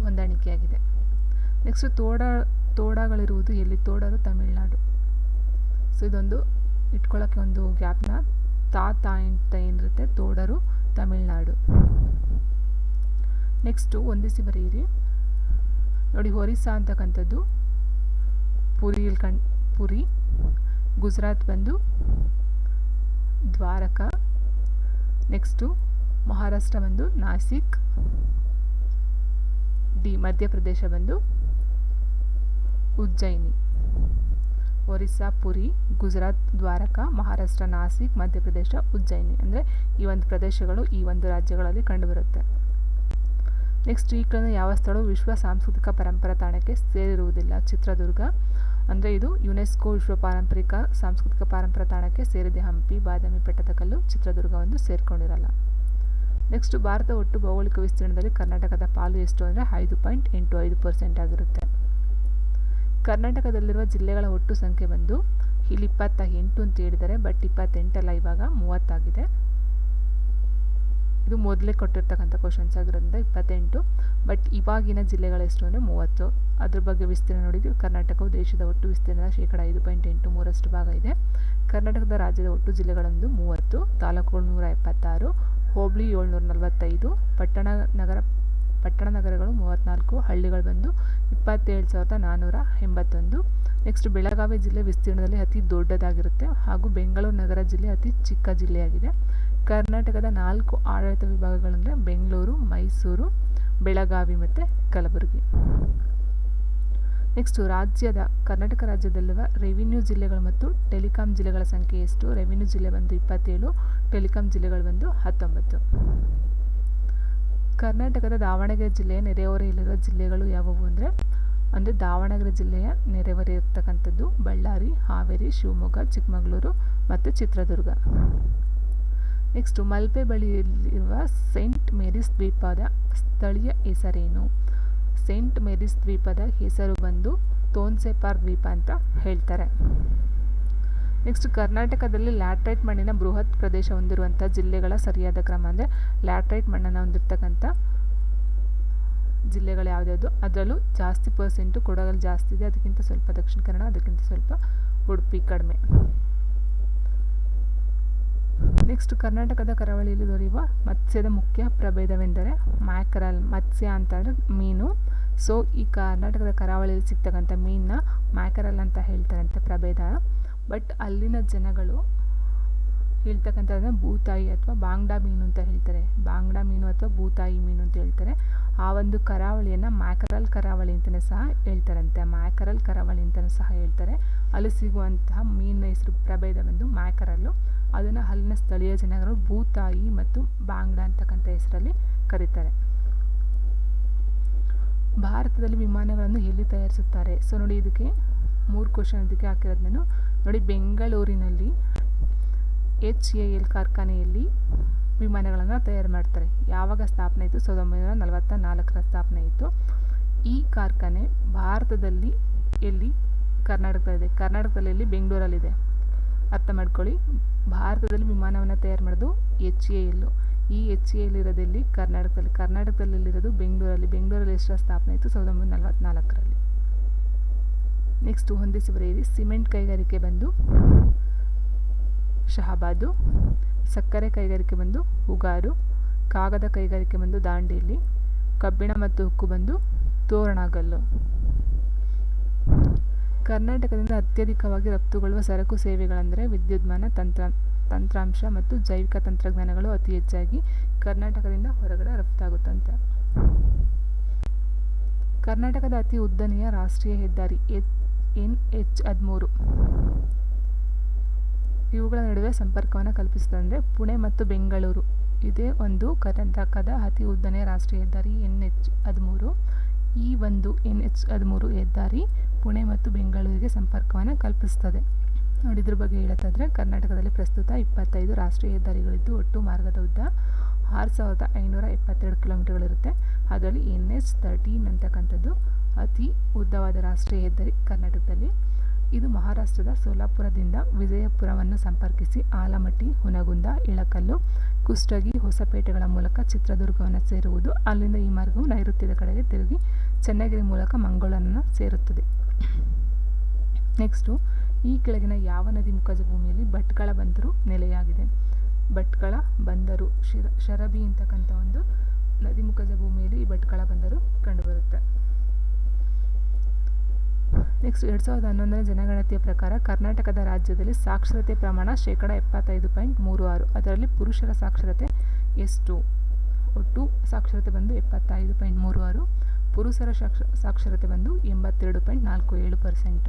ಹೊಂದಾಣಿಕೆಯಾಗಿದೆ. ನೆಕ್ಸ್ಟ್ ತೋಡ, ತೋಡಗಳಿರುವುದು ಎಲ್ಲಿ? ತೋಡರು ತಮಿಳುನಾಡು. ಸೊ ಇದೊಂದು ಇಟ್ಕೊಳ್ಳೋಕ್ಕೆ ಒಂದು ಗ್ಯಾಪ್ನ ತಾ ತಾ ಅಂತ ಏನಿರುತ್ತೆ ತೋಡರು ತಮಿಳ್ನಾಡು ನೆಕ್ಸ್ಟು ಒಂದಿಸಿ ಬರೆಯಿರಿ ನೋಡಿ, ಒರಿಸ್ಸಾ ಅಂತಕ್ಕಂಥದ್ದು. ಪುರಿಯಲ್ಲಿ ಕಣ್ ಪುರಿ. ಗುಜರಾತ್ ಬಂದು ದ್ವಾರಕ. ನೆಕ್ಸ್ಟು ಮಹಾರಾಷ್ಟ್ರ ಬಂದು ನಾಸಿಕ್. ಡಿ ಮಧ್ಯಪ್ರದೇಶ ಬಂದು ಉಜ್ಜಯಿನಿ. ಒರಿಸ್ಸಾ ಪುರಿ ಗುಜರಾತ್, ದ್ವಾರಕ, ಮಹಾರಾಷ್ಟ್ರ, ನಾಸಿಕ್, ಮಧ್ಯಪ್ರದೇಶ, ಉಜ್ಜಯಿನಿ. ಅಂದರೆ ಈ ಒಂದು ಪ್ರದೇಶಗಳು ಈ ಒಂದು ರಾಜ್ಯಗಳಲ್ಲಿ ಕಂಡುಬರುತ್ತೆ. ನೆಕ್ಸ್ಟ್ ಈ ಕೆಳಗಿನ ಯಾವ ಸ್ಥಳವು ವಿಶ್ವ ಸಾಂಸ್ಕೃತಿಕ ಪರಂಪರಾ ತಾಣಕ್ಕೆ ಸೇರಿರುವುದಿಲ್ಲ. ಚಿತ್ರದುರ್ಗ, ಅಂದರೆ ಇದು ಯುನೆಸ್ಕೋ ವಿಶ್ವ ಪಾರಂಪರಿಕ ಸಾಂಸ್ಕೃತಿಕ ಪರಂಪರಾ ತಾಣಕ್ಕೆ ಸೇರಿದೆ. ಹಂಪಿ, ಬಾದಾಮಿ ಪಟ್ಟದಕಲ್ಲು ಚಿತ್ರದುರ್ಗ ಒಂದು ಸೇರಿಕೊಂಡಿರಲ್ಲ. ನೆಕ್ಸ್ಟ್ ಭಾರತ ಒಟ್ಟು ಭೌಗೋಳಿಕ ವಿಸ್ತೀರ್ಣದಲ್ಲಿ ಕರ್ನಾಟಕದ ಪಾಲು ಎಷ್ಟು ಅಂದರೆ ಐದು ಪಾಯಿಂಟ್ ಎಂಟು ಐದು ಪರ್ಸೆಂಟ್ ಆಗಿರುತ್ತೆ. ಕರ್ನಾಟಕದಲ್ಲಿರುವ ಜಿಲ್ಲೆಗಳ ಒಟ್ಟು ಸಂಖ್ಯೆ ಬಂದು ಇಲ್ಲಿ ಇಪ್ಪತ್ತ ಎಂಟು ಅಂತ ಹೇಳಿದ್ದಾರೆ ಬಟ್ ಇಪ್ಪತ್ತೆಂಟಲ್ಲ ಇವಾಗ ಮೂವತ್ತಾಗಿದೆ. ಇದು ಮೊದಲೇ ಕೊಟ್ಟಿರ್ತಕ್ಕಂಥ ಕ್ವಶನ್ಸ್ ಆಗಿರೋದ್ರಿಂದ ಇಪ್ಪತ್ತೆಂಟು ಬಟ್ ಇವಾಗಿನ ಜಿಲ್ಲೆಗಳ ಎಷ್ಟು ಅಂದರೆ ಮೂವತ್ತು. ಅದ್ರ ಬಗ್ಗೆ ವಿಸ್ತೀರ್ಣ ನೋಡಿದ್ವಿ ಕರ್ನಾಟಕವು ದೇಶದ ಒಟ್ಟು ವಿಸ್ತೀರ್ಣದ ಶೇಕಡ ಐದು ಪಾಯಿಂಟ್ ಎಂಟು ಮೂರಷ್ಟು ಭಾಗ ಇದೆ. ಕರ್ನಾಟಕದ ರಾಜ್ಯದ ಒಟ್ಟು ಜಿಲ್ಲೆಗಳೊಂದು ಮೂವತ್ತು, ತಾಲೂಕು ನೂರ ಎಪ್ಪತ್ತಾರು, ಹೋಬಳಿ ಏಳ್ನೂರ ನಲವತ್ತೈದು, ಪಟ್ಟಣ ನಗರ ಪಟ್ಟಣ ನಗರಗಳು ಮೂವತ್ತ್ನಾಲ್ಕು ಹಳ್ಳಿಗಳು ಬಂದು ಇಪ್ಪತ್ತೇಳು ಸಾವಿರದ ನಾನ್ನೂರ ಎಂಬತ್ತೊಂದು. ನೆಕ್ಸ್ಟ್ ಬೆಳಗಾವಿ ಜಿಲ್ಲೆ ವಿಸ್ತೀರ್ಣದಲ್ಲಿ ಅತಿ ದೊಡ್ಡದಾಗಿರುತ್ತೆ ಹಾಗೂ ಬೆಂಗಳೂರು ನಗರ ಜಿಲ್ಲೆ ಅತಿ ಚಿಕ್ಕ ಜಿಲ್ಲೆಯಾಗಿದೆ. ಕರ್ನಾಟಕದ ನಾಲ್ಕು ಆಡಳಿತ ವಿಭಾಗಗಳಂದರೆ ಬೆಂಗಳೂರು, ಮೈಸೂರು, ಬೆಳಗಾವಿ ಮತ್ತು ಕಲಬುರಗಿ. ನೆಕ್ಸ್ಟು ರಾಜ್ಯದ, ಕರ್ನಾಟಕ ರಾಜ್ಯದಲ್ಲಿರುವ ರೆವಿನ್ಯೂ ಜಿಲ್ಲೆಗಳು ಮತ್ತು ಟೆಲಿಕಾಂ ಜಿಲ್ಲೆಗಳ ಸಂಖ್ಯೆ ಎಷ್ಟು? ರೆವಿನ್ಯೂ ಜಿಲ್ಲೆ ಬಂದು ಇಪ್ಪತ್ತೇಳು ಟೆಲಿಕಾಂ ಜಿಲ್ಲೆಗಳು ಬಂದು ಹತ್ತೊಂಬತ್ತು. ಕರ್ನಾಟಕದ ದಾವಣಗೆರೆ ಜಿಲ್ಲೆಯ ನೆರೆಹೊರೆಯಲ್ಲಿರುವ ಜಿಲ್ಲೆಗಳು ಯಾವುವು ಅಂದರೆ ಅಂದರೆ ದಾವಣಗೆರೆ ಜಿಲ್ಲೆಯ ನೆರೆಹೊರೆ ಇರ್ತಕ್ಕಂಥದ್ದು ಬಳ್ಳಾರಿ, ಹಾವೇರಿ, ಶಿವಮೊಗ್ಗ, ಚಿಕ್ಕಮಗಳೂರು ಮತ್ತು ಚಿತ್ರದುರ್ಗ. ನೆಕ್ಸ್ಟು ಮಲ್ಪೆ ಬಳಿಯಲ್ಲಿರುವ ಸೈಂಟ್ ಮೇರಿಸ್ ದ್ವೀಪದ ಸ್ಥಳೀಯ ಹೆಸರೇನು? ಸೈಂಟ್ ಮೇರಿಸ್ ದ್ವೀಪದ ಹೆಸರು ಬಂದು ತೋನ್ಸೆಪಾರ್ ದ್ವೀಪ ಅಂತ ಹೇಳ್ತಾರೆ. ನೆಕ್ಸ್ಟ್ ಕರ್ನಾಟಕದಲ್ಲಿ ಲ್ಯಾಟ್ರೈಟ್ ಮಣ್ಣಿನ ಬೃಹತ್ ಪ್ರದೇಶ ಹೊಂದಿರುವಂಥ ಜಿಲ್ಲೆಗಳ ಸರಿಯಾದ ಕ್ರಮ ಅಂದರೆ ಲ್ಯಾಟ್ರೈಟ್ ಮಣ್ಣನ್ನು ಹೊಂದಿರತಕ್ಕಂಥ ಜಿಲ್ಲೆಗಳು ಯಾವುದ್ಯಾವುದು? ಅದರಲ್ಲೂ ಜಾಸ್ತಿ ಪರ್ಸೆಂಟು ಕೊಡಗಲ್ಲಿ ಜಾಸ್ತಿ ಇದೆ. ಅದಕ್ಕಿಂತ ಸ್ವಲ್ಪ ದಕ್ಷಿಣ ಕನ್ನಡ, ಅದಕ್ಕಿಂತ ಸ್ವಲ್ಪ ಉಡುಪಿ ಕಡಿಮೆ. ನೆಕ್ಸ್ಟ್ ಕರ್ನಾಟಕದ ಕರಾವಳಿಯಲ್ಲಿ ದೊರೆಯುವ ಮತ್ಸ್ಯದ ಮುಖ್ಯ ಪ್ರಭೇದವೆಂದರೆ ಮ್ಯಾಕರಲ್, ಮತ್ಸ್ಯ ಅಂತಂದರೆ ಮೀನು. ಸೊ ಈ ಕರ್ನಾಟಕದ ಕರಾವಳಿಯಲ್ಲಿ ಸಿಗ್ತಕ್ಕಂಥ ಮೀನನ್ನ ಮ್ಯಾಕರಲ್ ಅಂತ ಹೇಳ್ತಾರಂತೆ ಪ್ರಭೇದ. ಬಟ್ ಅಲ್ಲಿನ ಜನಗಳು ಹೇಳ್ತಕ್ಕಂಥದ್ದನ್ನ ಭೂತಾಯಿ ಅಥವಾ ಬಾಂಗ್ಡಾ ಮೀನು ಅಂತ ಹೇಳ್ತಾರೆ. ಬಾಂಗ್ಡಾ ಮೀನು ಅಥವಾ ಭೂತಾಯಿ ಮೀನು ಅಂತ ಹೇಳ್ತಾರೆ. ಆ ಒಂದು ಕರಾವಳಿಯನ್ನು ಮ್ಯಾಕರಲ್ ಕರಾವಳಿ ಅಂತಲೇ ಸಹ ಹೇಳ್ತಾರಂತೆ. ಮ್ಯಾಕರಲ್ ಕರಾವಳಿ ಅಂತಲೂ ಸಹ ಹೇಳ್ತಾರೆ. ಅಲ್ಲಿ ಸಿಗುವಂತಹ ಮೀನಿನ ಹೆಸರು ಪ್ರಭೇದ ಬಂದು ಮ್ಯಾಕರಲ್ಲು. ಅದನ್ನು ಅಲ್ಲಿನ ಸ್ಥಳೀಯ ಜನಗಳು ಭೂತಾಯಿ ಮತ್ತು ಬಾಂಗ್ಡಾ ಅಂತಕ್ಕಂಥ ಹೆಸರಲ್ಲಿ ಕರೀತಾರೆ. ಭಾರತದಲ್ಲಿ ವಿಮಾನಗಳನ್ನು ಎಲ್ಲಿ ತಯಾರಿಸುತ್ತಾರೆ? ಸೊ ನೋಡಿ, ಇದಕ್ಕೆ ಮೂರು ಕ್ವಶನ್ ಇದಕ್ಕೆ ಹಾಕಿರೋದು ನಾನು. ನೋಡಿ, ಬೆಂಗಳೂರಿನಲ್ಲಿ ಎಚ್ ಎ ಎಲ್ ಕಾರ್ಖಾನೆಯಲ್ಲಿ ವಿಮಾನಗಳನ್ನು ತಯಾರು ಮಾಡ್ತಾರೆ. ಯಾವಾಗ ಸ್ಥಾಪನೆ ಆಯಿತು? ಸಾವಿರದ ಒಂಬೈನೂರ ನಲವತ್ತ ನಾಲ್ಕರ ಸ್ಥಾಪನೆ ಆಯಿತು. ಈ ಕಾರ್ಖಾನೆ ಭಾರತದಲ್ಲಿ ಎಲ್ಲಿ? ಕರ್ನಾಟಕದಲ್ಲಿದೆ. ಕರ್ನಾಟಕದಲ್ಲಿ ಬೆಂಗಳೂರಲ್ಲಿದೆ. ಅರ್ಥ ಮಾಡ್ಕೊಳ್ಳಿ. ಭಾರತದಲ್ಲಿ ವಿಮಾನವನ್ನು ತಯಾರು ಮಾಡೋದು ಎಚ್ ಎ ಎಲ್ಲು ಈ ಎಚ್ ಎ ಎಲ್ ಇರೋದೆಲ್ಲಿ ಕರ್ನಾಟಕದಲ್ಲಿ. ಕರ್ನಾಟಕದಲ್ಲಿರೋದು ಬೆಂಗಳೂರಲ್ಲಿ. ಬೆಂಗಳೂರಲ್ಲಿ ಎಷ್ಟು ಸ್ಥಾಪನೆ ಆಯಿತು? ಸಾವಿರದ ಒಂಬೈನೂರ ನಲವತ್ತ್ನಾಲ್ಕರಲ್ಲಿ ನೆಕ್ಸ್ಟ್ ಹೊಂದಿಸಿ ಬರೆಯಿರಿ ಸಿಮೆಂಟ್ ಕೈಗಾರಿಕೆ ಬಂದು ಶಹಾಬಾದು, ಸಕ್ಕರೆ ಕೈಗಾರಿಕೆ ಬಂದು ಉಗಾರು, ಕಾಗದ ಕೈಗಾರಿಕೆ ಬಂದು ದಾಂಡೇಲಿ, ಕಬ್ಬಿಣ ಮತ್ತು ಉಕ್ಕು ಬಂದು ತೋರಣಗಲ್ಲು. ಕರ್ನಾಟಕದಿಂದ ಅತ್ಯಧಿಕವಾಗಿ ರಫ್ತುಗೊಳ್ಳುವ ಸರಕು ಸೇವೆಗಳೆಂದರೆ ವಿದ್ಯುನ್ಮಾನ, ತಂತ್ರ, ತಂತ್ರಾಂಶ ಮತ್ತು ಜೈವಿಕ ತಂತ್ರಜ್ಞಾನಗಳು ಅತಿ ಹೆಚ್ಚಾಗಿ ಕರ್ನಾಟಕದಿಂದ ಹೊರಗಡೆ ರಫ್ತಾಗುತ್ತಂತೆ. ಕರ್ನಾಟಕದ ಅತಿ ಉದ್ದನೆಯ ರಾಷ್ಟ್ರೀಯ ಹೆದ್ದಾರಿ ಎನ್ ಎಚ್ ಹದಿಮೂರು ಇವುಗಳ ನಡುವೆ ಸಂಪರ್ಕವನ್ನು ಕಲ್ಪಿಸುತ್ತದೆ ಪುಣೆ ಮತ್ತು ಬೆಂಗಳೂರು. ಇದೇ ಒಂದು ಕರ್ನಾಟಕದ ಅತಿ ಉದ್ದನೆಯ ರಾಷ್ಟ್ರೀಯ ಹೆದ್ದಾರಿ ಎನ್ ಎಚ್ ಹದಿಮೂರು ಈ ಒಂದು ಎನ್ ಎಚ್ ಹದಿಮೂರು ಹೆದ್ದಾರಿ ಪುಣೆ ಮತ್ತು ಬೆಂಗಳೂರಿಗೆ ಸಂಪರ್ಕವನ್ನು ಕಲ್ಪಿಸ್ತದೆ. ನೋಡಿ, ಇದ್ರ ಬಗ್ಗೆ ಹೇಳೋದಾದರೆ, ಕರ್ನಾಟಕದಲ್ಲಿ ಪ್ರಸ್ತುತ ಇಪ್ಪತ್ತೈದು ರಾಷ್ಟ್ರೀಯ ಹೆದ್ದಾರಿಗಳಿದ್ದು ಒಟ್ಟು ಮಾರ್ಗದ ಉದ್ದ ಆರು ಸಾವಿರದ ಐನೂರ ಎಪ್ಪತ್ತೆರಡು ಕಿಲೋಮೀಟರ್ಗಳಿರುತ್ತೆ. ಅದರಲ್ಲಿ ಎನ್ ಎಚ್ ತರ್ಟೀನ್ ಅಂತಕ್ಕಂಥದ್ದು ಅತಿ ಉದ್ದವಾದ ರಾಷ್ಟ್ರೀಯ ಹೆದ್ದಾರಿ ಕರ್ನಾಟಕದಲ್ಲಿ. ಇದು ಮಹಾರಾಷ್ಟ್ರದ ಸೋಲಾಪುರದಿಂದ ವಿಜಯಪುರವನ್ನು ಸಂಪರ್ಕಿಸಿ ಆಲಮಟ್ಟಿ, ಹುನಗುಂದ, ಇಳಕಲ್ಲು, ಕುಷ್ಟಗಿ, ಹೊಸಪೇಟೆಗಳ ಮೂಲಕ ಚಿತ್ರದುರ್ಗವನ್ನು ಸೇರುವುದು. ಅಲ್ಲಿಂದ ಈ ಮಾರ್ಗವು ನೈಋತ್ಯದ ಕಡೆಗೆ ತಿರುಗಿ ಚೆನ್ನಗಿರಿ ಮೂಲಕ ಮಂಗಳೂರನ್ನು ಸೇರುತ್ತದೆ. ನೆಕ್ಸ್ಟು, ಈ ಕೆಳಗಿನ ಯಾವ ನದಿ ಮುಖಜ ಭೂಮಿಯಲ್ಲಿ ಭಟ್ಕಳ ಬಂದರು? ನೆಲೆಯಾಗಿದೆ. ಭಟ್ಕಳ ಬಂದರು. ಶಿರ ಶರಬಿ ಅಂತಕ್ಕಂಥ ಒಂದು ನದಿ ಮುಖಜ ಭೂಮಿಯಲ್ಲಿ ಈ ಭಟ್ಕಳ ಬಂದರು ಕಂಡುಬರುತ್ತೆ. ನೆಕ್ಸ್ಟ್ ಎರಡು ಸಾವಿರದ ಹನ್ನೊಂದನೇ ಜನಗಣತಿಯ ಪ್ರಕಾರ ಕರ್ನಾಟಕದ ರಾಜ್ಯದಲ್ಲಿ ಸಾಕ್ಷರತೆ ಪ್ರಮಾಣ ಶೇಕಡ ಎಪ್ಪತ್ತೈದು ಪಾಯಿಂಟ್ ಮೂರು ಆರು. ಅದರಲ್ಲಿ ಪುರುಷರ ಸಾಕ್ಷರತೆ ಎಷ್ಟು? ಒಟ್ಟು ಸಾಕ್ಷರತೆ ಬಂದು ಎಪ್ಪತ್ತೈದು ಪಾಯಿಂಟ್ ಮೂರು ಆರು. ಪುರುಷರ ಸಾಕ್ಷ, ಸಾಕ್ಷರತೆ ಬಂದು ಎಂಬತ್ತೆರಡು ಪಾಯಿಂಟ್ ನಾಲ್ಕು ಏಳು ಪರ್ಸೆಂಟ್.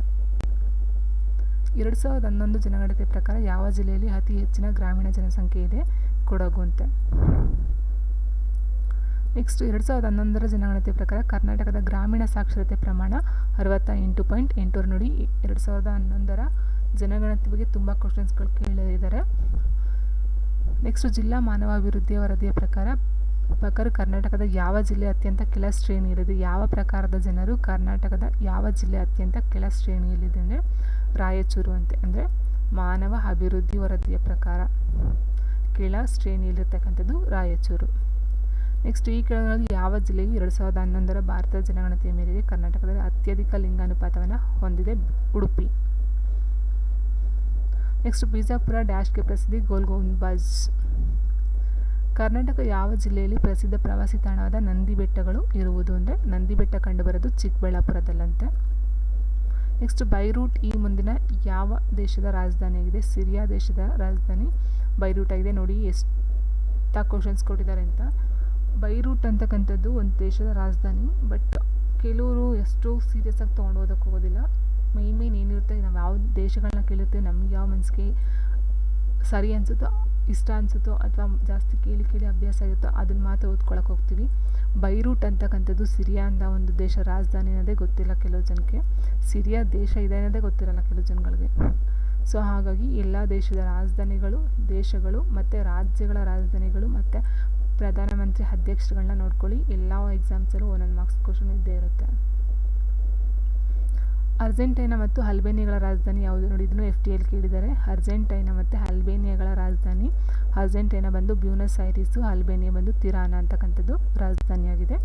ಎರಡು ಸಾವಿರದ ಹನ್ನೊಂದು ಜನಗಣತಿ ಪ್ರಕಾರ ಯಾವ ಜಿಲ್ಲೆಯಲ್ಲಿ ಅತಿ ಹೆಚ್ಚಿನ ಗ್ರಾಮೀಣ ಜನಸಂಖ್ಯೆ ಇದೆ? ಕೊಡಗು ಅಂತ. ನೆಕ್ಸ್ಟ್ ಎರಡು ಸಾವಿರದ ಹನ್ನೊಂದರ ಜನಗಣತಿ ಪ್ರಕಾರ ಕರ್ನಾಟಕದ ಗ್ರಾಮೀಣ ಸಾಕ್ಷರತೆ ಪ್ರಮಾಣ ಅರವತ್ತ ಎಂಟು ಪಾಯಿಂಟ್ ಎಂಟೂರು ನೋಡಿ ಎರಡು ಸಾವಿರದ ಹನ್ನೊಂದರ ಜನಗಣತಿ ಬಗ್ಗೆ ತುಂಬ ಕ್ವಶನ್ಸ್ಗಳು ಕೇಳಿದ್ದಾರೆ. ನೆಕ್ಸ್ಟ್ ಜಿಲ್ಲಾ ಮಾನವ ಅಭಿವೃದ್ಧಿ ವರದಿಯ ಪ್ರಕಾರ ಪ್ರಕಾರ ಕರ್ನಾಟಕದ ಯಾವ ಜಿಲ್ಲೆ ಅತ್ಯಂತ ಕೆಳ ಶ್ರೇಣಿಯಲ್ಲಿದೆ? ಯಾವ ಪ್ರಕಾರದ ಜನರು ಕರ್ನಾಟಕದ ಯಾವ ಜಿಲ್ಲೆ ಅತ್ಯಂತ ಕೆಳ ಶ್ರೇಣಿಯಲ್ಲಿದೆ ಅಂದರೆ ರಾಯಚೂರು ಅಂತೆ ಅಂದರೆ ಮಾನವ ಅಭಿವೃದ್ಧಿ ವರದಿಯ ಪ್ರಕಾರ ಕೆಳ ಶ್ರೇಣಿಯಲ್ಲಿರ್ತಕ್ಕಂಥದ್ದು ರಾಯಚೂರು. ನೆಕ್ಸ್ಟ್ ಈ ಕೆಳಗಳಲ್ಲಿ ಯಾವ ಜಿಲ್ಲೆಯು ಎರಡು ಸಾವಿರದ ಹನ್ನೊಂದರ ಭಾರತದ ಜನಗಣತಿಯ ಮೇರೆಗೆ ಕರ್ನಾಟಕದಲ್ಲಿ ಅತ್ಯಧಿಕ ಲಿಂಗಾನುಪಾತವನ್ನು ಹೊಂದಿದೆ ಉಡುಪಿ. ನೆಕ್ಸ್ಟ್ ಬಿಜಾಪುರ ಡ್ಯಾಶ್ಗೆ ಪ್ರಸಿದ್ಧಿ ಗೋಲ್ಗೋಂಬಾಜ್. ಕರ್ನಾಟಕ ಯಾವ ಜಿಲ್ಲೆಯಲ್ಲಿ ಪ್ರಸಿದ್ಧ ಪ್ರವಾಸಿ ತಾಣವಾದ ನಂದಿ ಬೆಟ್ಟಗಳು ಇರುವುದು ಅಂದರೆ ನಂದಿ ಬೆಟ್ಟ ಕಂಡುಬರೋದು ಚಿಕ್ಕಬಳ್ಳಾಪುರದಲ್ಲಂತೆ. ನೆಕ್ಸ್ಟ್ ಬೈರೂಟ್ ಈ ಮುಂದಿನ ಯಾವ ದೇಶದ ರಾಜಧಾನಿಯಾಗಿದೆ? ಸಿರಿಯಾ ದೇಶದ ರಾಜಧಾನಿ ಬೈರೂಟ್ ಆಗಿದೆ. ನೋಡಿ ಎಷ್ಟು ಕ್ವಶನ್ಸ್ ಕೊಟ್ಟಿದ್ದಾರೆ ಅಂತ. ಬೈರೂಟ್ ಅಂತಕ್ಕಂಥದ್ದು ಒಂದು ದೇಶದ ರಾಜಧಾನಿ. ಬಟ್ ಕೆಲವರು ಎಷ್ಟು ಸೀರಿಯಸ್ ಆಗಿ ತೊಗೊಂಡು ಹೋದಕ್ಕೆ ಹೋಗೋದಿಲ್ಲ. ಮೈನ್ ಮೇನ್ ಏನಿರುತ್ತೆ, ನಾವು ಯಾವ ದೇಶಗಳನ್ನ ಕೇಳುತ್ತೆ ನಮ್ಗೆ ಯಾವ ಮನಸ್ಸಿಗೆ ಸರಿ ಅನಿಸುತ್ತೋ, ಇಷ್ಟ ಅನಿಸುತ್ತೋ, ಅಥವಾ ಜಾಸ್ತಿ ಕೇಳಿ ಕೇಳಿ ಅಭ್ಯಾಸ ಆಗುತ್ತೋ ಅದನ್ನ ಮಾತ್ರ ಓದ್ಕೊಳಕ್ಕೆ ಹೋಗ್ತೀವಿ. ಬೈರೂಟ್ ಅಂತಕ್ಕಂಥದ್ದು ಸಿರಿಯಾ ಅಂತ ಒಂದು ದೇಶ ರಾಜಧಾನಿ ಅನ್ನೋದೇ ಗೊತ್ತಿಲ್ಲ ಕೆಲವು ಜನಕ್ಕೆ. ಸಿರಿಯಾ ದೇಶ ಇದೆ ಅನ್ನೋದೇ ಗೊತ್ತಿರಲ್ಲ ಕೆಲವು ಜನಗಳಿಗೆ. ಸೊ ಹಾಗಾಗಿ ಎಲ್ಲ ದೇಶದ ರಾಜಧಾನಿಗಳು, ದೇಶಗಳು ಮತ್ತು ರಾಜ್ಯಗಳ ರಾಜಧಾನಿಗಳು ಮತ್ತು ಪ್ರಧಾನಮಂತ್ರಿ ಅಧ್ಯಕ್ಷರುಗಳನ್ನ ನೋಡ್ಕೊಳ್ಳಿ. ಎಲ್ಲ ಎಕ್ಸಾಮ್ಸಲ್ಲೂ ಒಂದೊಂದು ಮಾರ್ಕ್ಸ್ ಕ್ವಶನ್ ಇದ್ದೇ ಇರುತ್ತೆ. ಅರ್ಜೆಂಟೈನಾ ಮತ್ತು ಅಲ್ಬೇನಿಯಾಗಳ ರಾಜಧಾನಿ ಯಾವುದು ನೋಡಿದ್ರು ಎಫ್ ಟಿ ಎಲ್ ಕೇಳಿದ್ದಾರೆ. ಅರ್ಜೆಂಟೈನಾ ಮತ್ತು ಅಲ್ಬೇನಿಯಾಗಳ ರಾಜಧಾನಿ. ಅರ್ಜೆಂಟೈನಾ ಬಂದು ಬ್ಯೂನಸ್ ಐರಿಸು, ಅಲ್ಬೇನಿಯಾ ಬಂದು ತಿರಾನ ಅಂತಕ್ಕಂಥದ್ದು ರಾಜಧಾನಿಯಾಗಿದೆ.